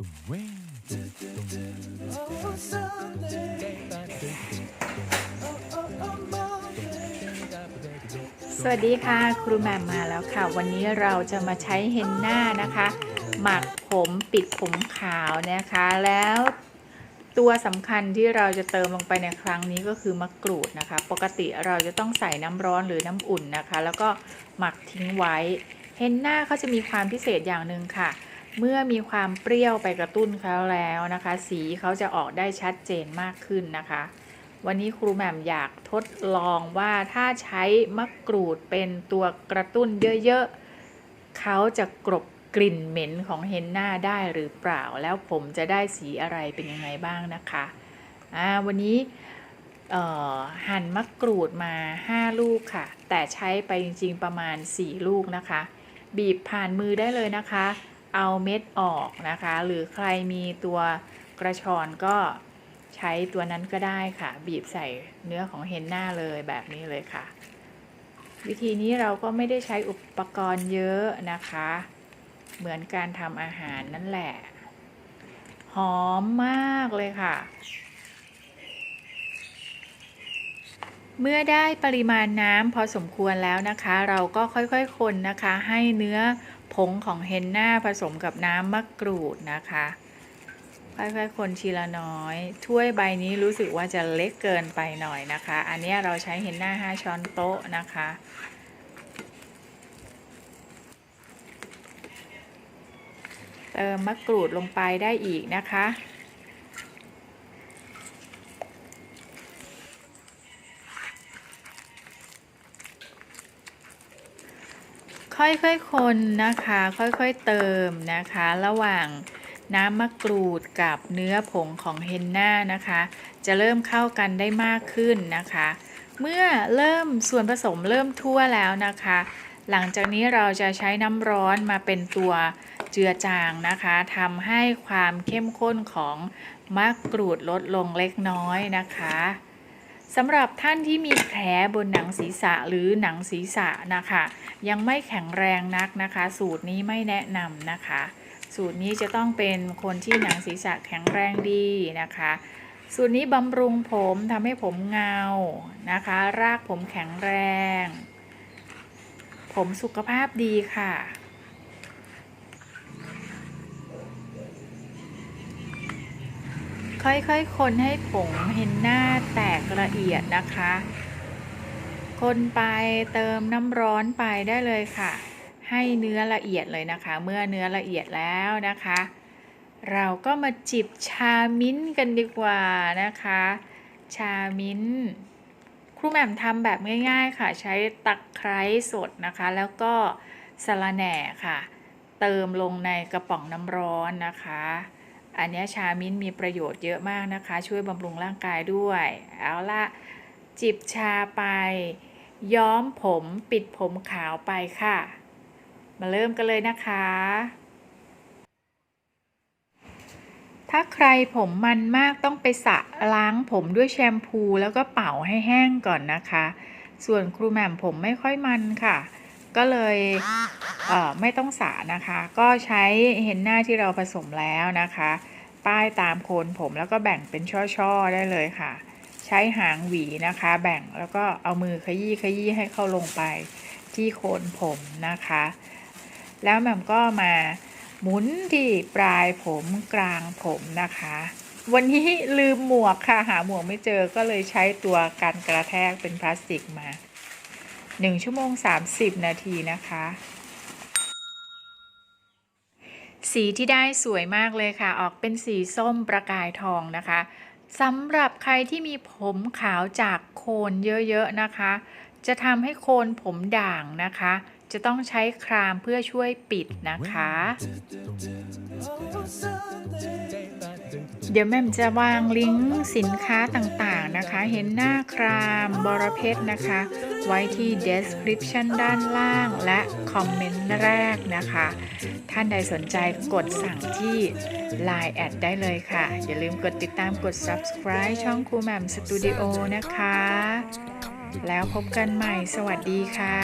สวัสดีค่ะ ครูแหม่มมาแล้วค่ะ วันนี้เราจะมาใช้เฮนน่านะคะ หมักผมปิดผมขาวนะคะ แล้วตัวสำคัญที่เราจะเติมลงไปในครั้งนี้ก็คือมะกรูดนะคะ ปกติเราจะต้องใส่น้ำร้อนหรือน้ำอุ่นนะคะ แล้วก็หมักทิ้งไว้ เฮนน่าเขาจะมีความพิเศษอย่างหนึ่งค่ะเเมื่อมีความเปรี้ยวไปกระตุ้นเขาแล้วนะคะ สีเขาจะออกได้ชัดเจนมากขึ้นนะคะ วันนี้ครูแหม่มอยากทดลองว่าถ้าใช้มะกรูดเป็นตัวกระตุ้นเยอะๆเขาจะกรบกลิ่นเหม็นของเฮนน่าได้หรือเปล่า แล้วผมจะได้สีอะไรเป็นยังไงบ้างนะคะอ่าวันนี้หั่นมะกรูดมา 5 ลูกค่ะ แต่ใช้ไปจริงๆประมาณ 4 ลูกนะคะ บีบผ่านมือได้เลยนะคะ เอาเม็ดออกนะคะ หรือใครมีตัวกระชอนก็ใช้ตัวนั้นก็ได้ค่ะ บีบใส่เนื้อของเฮนน่าเลยแบบนี้เลยค่ะ วิธีนี้เราก็ไม่ได้ใช้อุปกรณ์เยอะนะคะ เหมือนการทำอาหารนั่นแหละ หอมมากเลยค่ะ เมื่อได้ปริมาณน้ำพอสมควรแล้วนะคะ เราก็ค่อยๆคนนะคะ ให้เนื้อ ผงของเฮนน่าผสมกับน้ำมะกรูดนะคะค่อยๆคนทีละน้อย ถ้วยใบนี้รู้สึกว่าจะเล็กเกินไปหน่อยนะคะ อันนี้เราใช้เฮนน่า5 ช้อนโต๊ะนะคะ เติมมะกรูดลงไปได้อีกนะคะ ค่อยๆคนนะคะ ค่อยๆเติมนะคะ ระหว่างน้ำมะกรูดกับเนื้อผงของเฮนน่านะคะ จะเริ่มเข้ากันได้มากขึ้นนะคะ เมื่อเริ่มส่วนผสมเริ่มทั่วแล้วนะคะ หลังจากนี้เราจะใช้น้ำร้อนมาเป็นตัวเจือจางนะคะทำให้ความเข้มข้นของมะกรูดลดลงเล็กน้อยนะคะ สำหรับท่านที่มีแผลบนหนังศีรษะหรือหนังศีรษะนะคะ ยังไม่แข็งแรงนักนะคะ สูตรนี้ไม่แนะนำนะคะ สูตรนี้จะต้องเป็นคนที่หนังศีรษะแข็งแรงดีนะคะ สูตรนี้บำรุงผมทำให้ผมเงานะคะ รากผมแข็งแรง ผมสุขภาพดีค่ะ ค่อยๆ คนให้ผงเฮนน่าแตกละเอียดนะคะ คนไปเติมน้ำร้อนไปได้เลยค่ะ ให้เนื้อละเอียดเลยนะคะ เมื่อเนื้อละเอียดแล้วนะคะ เราก็มาจิบชามิ้นกันดีกว่านะคะ ชามิ้นครูแหม่มทำแบบง่าย ๆค่ะ ใช้ตะไคร้สดนะคะ แล้วก็สะระแหน่ค่ะ เติมลงในกระป๋องน้ำร้อนนะคะ อันนี้ชามิ้นมีประโยชน์เยอะมากนะคะ ช่วยบำรุงร่างกายด้วย เอาละจิบชาไป ย้อมผมปิดผมขาวไปค่ะ มาเริ่มกันเลยนะคะ ถ้าใครผมมันมากต้องไปสระล้างผมด้วยแชมพูแล้วก็เป่าให้แห้งก่อนนะคะ ส่วนครูแหม่มผมไม่ค่อยมันค่ะ ก็เลยเไม่ต้องสระนะคะ ก็ใช้เฮนน่าที่เราผสมแล้วนะคะ ป้ายตามโคนผมแล้วก็แบ่งเป็นช่อๆได้เลยค่ะ ใช้หางหวีนะคะ แบ่งแล้วก็เอามือขยี้ขยี้ให้เข้าลงไปที่โคนผมนะคะ แล้วแม่มก็มาหมุนที่ปลายผมกลางผมนะคะ วันนี้ลืมหมวกค่ะ หาหมวกไม่เจอก็เลยใช้ตัวกันกระแทกเป็นพลาสติกมา 1 ชั่วโมง 30 นาทีนะคะ สีที่ได้สวยมากเลยค่ะ ออกเป็นสีส้มประกายทองนะคะสำหรับใครที่มีผมขาวจากโคนเยอะๆนะคะ จะทำให้โคนผมด่างนะคะ จะต้องใช้ครามเพื่อช่วยปิดนะคะ เดี๋ยวแม่มจะวางลิงก์สินค้าต่างๆนะคะ เห็นหน้าครามบรเพชรนะคะ ไว้ที่ description ด้านล่างและคอมเมนต์แรกนะคะ ท่านใดสนใจกดสั่งที่ Line แอดได้เลยค่ะ อย่าลืมกดติดตามกด subscribe ช่องครูแหม่มสตูดิโอนะคะ แล้วพบกันใหม่สวัสดีค่ะ